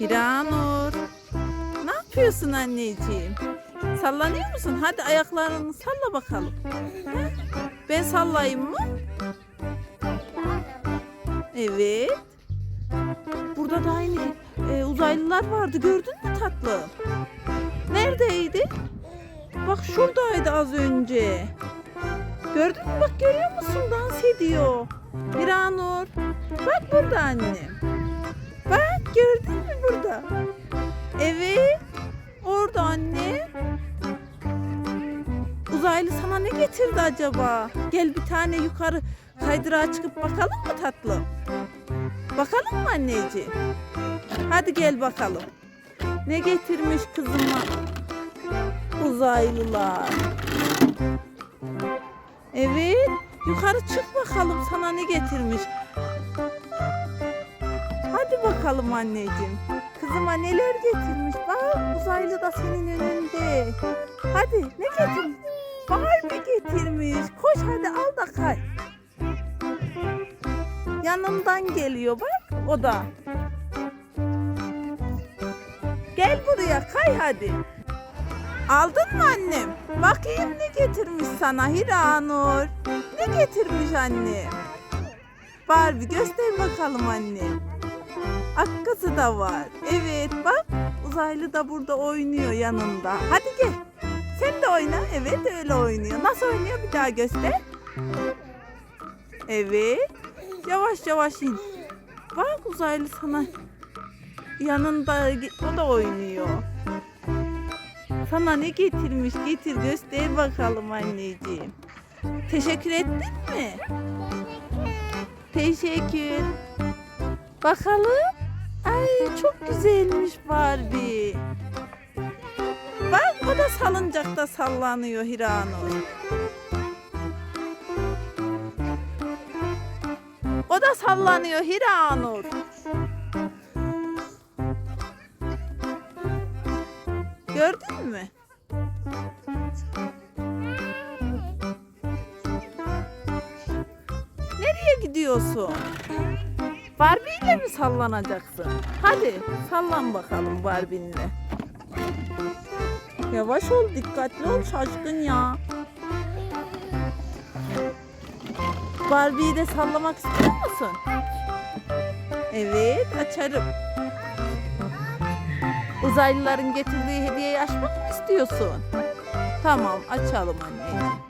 Hiranur. Ne yapıyorsun anneciğim? Sallanıyor musun? Hadi ayaklarını salla bakalım. Ben sallayayım mı? Evet. Burada da aynı e, uzaylılar vardı. Gördün mü tatlım? Neredeydi? Bak şuradaydı az önce. Gördün mü? Bak görüyor musun? Dans ediyor. Hiranur. Bak burada annem. Gördün mü burada? Evet. Orada anne. Uzaylı sana ne getirdi acaba? Gel bir tane yukarı kaydırağa çıkıp bakalım mı tatlım? Bakalım mı anneciğim? Hadi gel bakalım. Ne getirmiş kızıma? Uzaylılar. Evet. Yukarı çık bakalım sana ne getirmiş. Hadi bakalım anneciğim. Kızıma neler getirmiş. Bak uzaylı da senin önünde. Hadi ne getirmiş? Barbie getirmiş. Koş hadi al da kay. Yanımdan geliyor bak o da. Gel buraya kay hadi. Aldın mı annem? Bakayım ne getirmiş sana Hiranur. Ne getirmiş annem? Barbie göster bakalım annem. Akkası da var. Evet bak uzaylı da burada oynuyor yanında. Hadi gel. Sen de oyna. Evet öyle oynuyor. Nasıl oynuyor bir daha göster. Evet. Yavaş yavaş in. Bak uzaylı sana yanında o da oynuyor. Sana ne getirmiş getir göster bakalım anneciğim. Teşekkür ettin mi? Teşekkür. Bakalım. Çok güzelmiş Barbie. Bak o da salıncakta sallanıyor Hiranur. O da sallanıyor Hiranur. Gördün mü? Nereye gidiyorsun? Barbie ile mi sallanacaksın? Hadi sallan bakalım Barbie'nle. Yavaş ol, dikkatli ol şaşkın ya. Barbie'yi de sallamak istiyor musun? Evet, açarım. Uzaylıların getirdiği hediyeyi açmak mı istiyorsun? Tamam, açalım anneciğim.